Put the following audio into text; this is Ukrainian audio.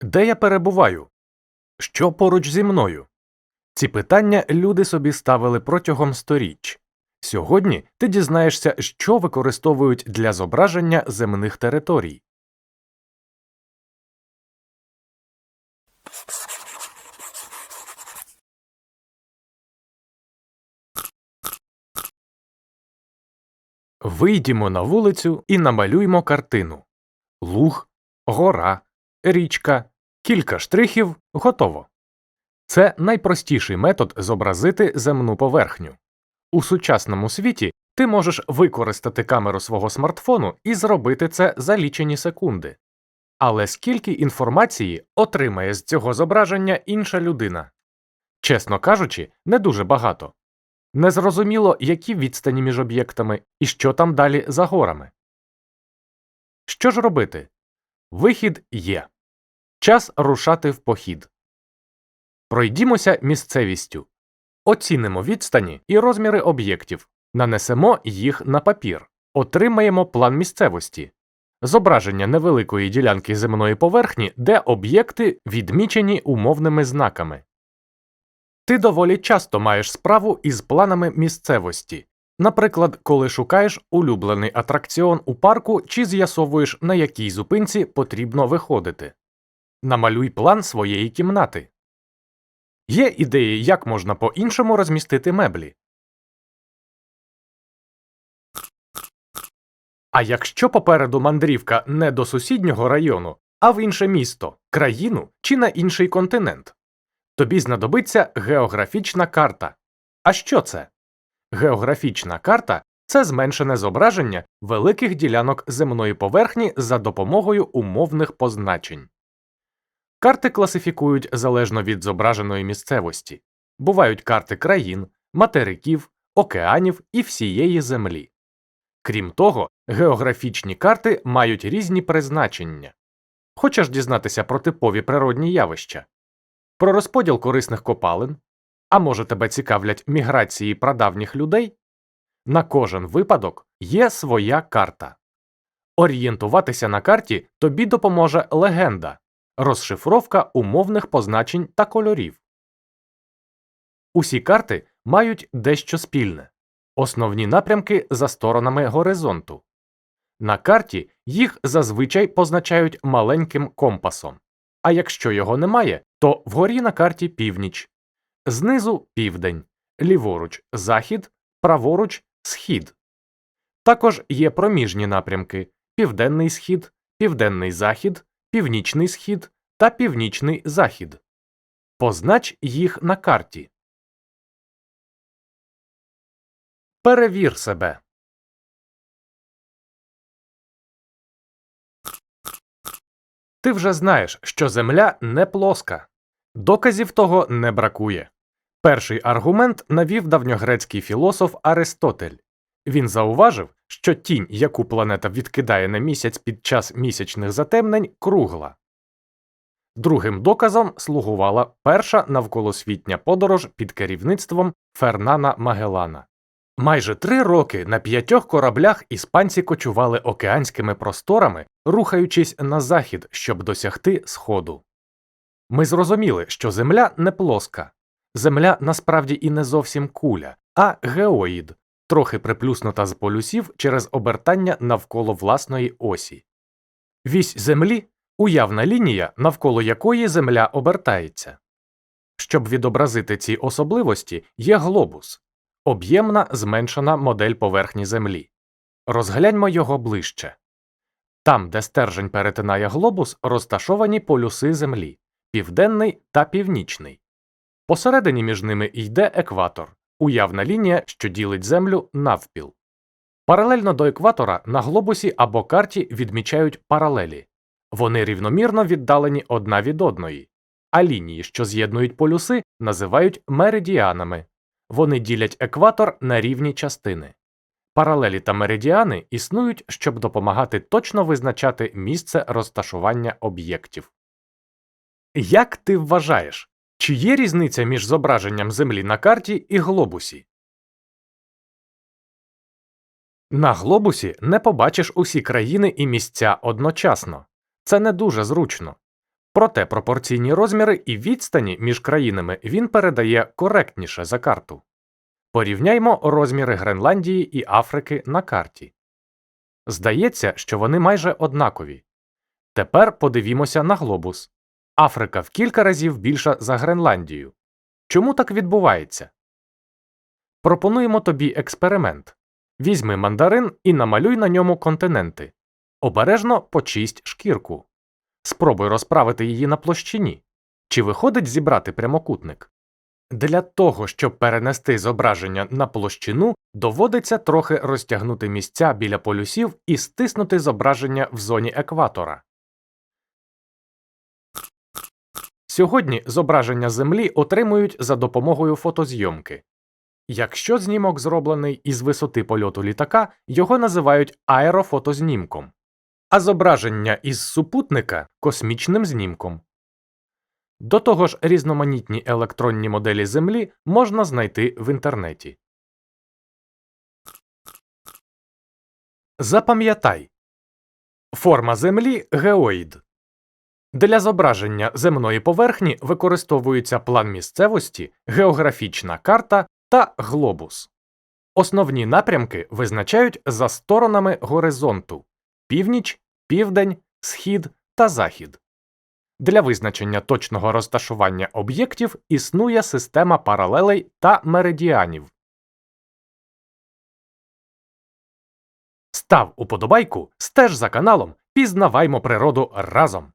Де я перебуваю? Що поруч зі мною? Ці питання люди собі ставили протягом сторіч. Сьогодні ти дізнаєшся, що використовують для зображення земних територій. Вийдімо на вулицю і намалюймо картину. Луг, гора, річка, кілька штрихів готово. Це найпростіший метод зобразити земну поверхню. У сучасному світі ти можеш використати камеру свого смартфону і зробити це за лічені секунди. Але скільки інформації отримає з цього зображення інша людина? Чесно кажучи, не дуже багато. Незрозуміло, які відстані між об'єктами і що там далі за горами. Що ж робити? Вихід є. Час рушати в похід. Пройдімося місцевістю. Оцінимо відстані і розміри об'єктів, нанесемо їх на папір, отримаємо план місцевості, зображення невеликої ділянки земної поверхні, де об'єкти відмічені умовними знаками. Ти доволі часто маєш справу із планами місцевості, наприклад, коли шукаєш улюблений атракціон у парку чи з'ясовуєш, на якій зупинці потрібно виходити. Намалюй план своєї кімнати. Є ідеї, як можна по-іншому розмістити меблі. А якщо попереду мандрівка не до сусіднього району, а в інше місто, країну чи на інший континент, тобі знадобиться географічна карта. А що це? Географічна карта це зменшене зображення великих ділянок земної поверхні за допомогою умовних позначень. Карти класифікують залежно від зображеної місцевості. Бувають карти країн, материків, океанів і всієї землі. Крім того, географічні карти мають різні призначення. Хочеш дізнатися про типові природні явища, про розподіл корисних копалин, а може тебе цікавлять міграції прадавніх людей? На кожен випадок є своя карта. Орієнтуватися на карті тобі допоможе легенда розшифровка умовних позначень та кольорів. Усі карти мають дещо спільне основні напрямки за сторонами горизонту. На карті їх зазвичай позначають маленьким компасом, а якщо його немає, то вгорі на карті північ, знизу південь, ліворуч захід, праворуч схід. Також є проміжні напрямки південний схід, південний захід, північний схід та північний захід. Познач їх на карті. Перевір себе. Ти вже знаєш, що Земля не плоска. Доказів того не бракує. Перший аргумент навів давньогрецький філософ Аристотель. Він зауважив, що тінь, яку планета відкидає на місяць під час місячних затемнень, кругла. Другим доказом слугувала перша навколосвітня подорож під керівництвом Фернана Магеллана. Майже три роки на п'ятьох кораблях іспанці кочували океанськими просторами, рухаючись на захід, щоб досягти сходу. Ми зрозуміли, що Земля не плоска. Земля насправді і не зовсім куля, а геоїд, трохи приплюснута з полюсів через обертання навколо власної осі. Вісь Землі уявна лінія, навколо якої Земля обертається. Щоб відобразити ці особливості, є глобус об'ємна зменшена модель поверхні Землі. Розгляньмо його ближче. Там, де стержень перетинає глобус, розташовані полюси Землі південний та північний. Посередині між ними йде екватор, уявна лінія, що ділить Землю навпіл. Паралельно до екватора на глобусі або карті відмічають паралелі. Вони рівномірно віддалені одна від одної, а лінії, що з'єднують полюси, називають меридіанами. Вони ділять екватор на рівні частини. Паралелі та меридіани існують, щоб допомагати точно визначати місце розташування об'єктів. Як ти вважаєш, чи є різниця між зображенням Землі на карті і глобусі? На глобусі не побачиш усі країни і місця одночасно. Це не дуже зручно. Проте пропорційні розміри і відстані між країнами він передає коректніше за карту. Порівняймо розміри Гренландії і Африки на карті. Здається, що вони майже однакові. Тепер подивімося на глобус. Африка в кілька разів більша за Гренландію. Чому так відбувається? Пропонуємо тобі експеримент. Візьми мандарин і намалюй на ньому континенти. Обережно почисть шкірку. Спробуй розправити її на площині. Чи виходить зібрати прямокутник? Для того, щоб перенести зображення на площину, доводиться трохи розтягнути місця біля полюсів і стиснути зображення в зоні екватора. Сьогодні зображення Землі отримують за допомогою фотозйомки. Якщо знімок зроблений із висоти польоту літака, його називають аерофотознімком, а зображення із супутника космічним знімком. До того ж, різноманітні електронні моделі Землі можна знайти в інтернеті. Запам'ятай форма Землі геоїд. Для зображення земної поверхні використовуються план місцевості, географічна карта та глобус. Основні напрямки визначають за сторонами горизонту північ, південь, схід та захід. Для визначення точного розташування об'єктів існує система паралелей та меридіанів. Став уподобайку, стеж за каналом, пізнаваймо природу разом.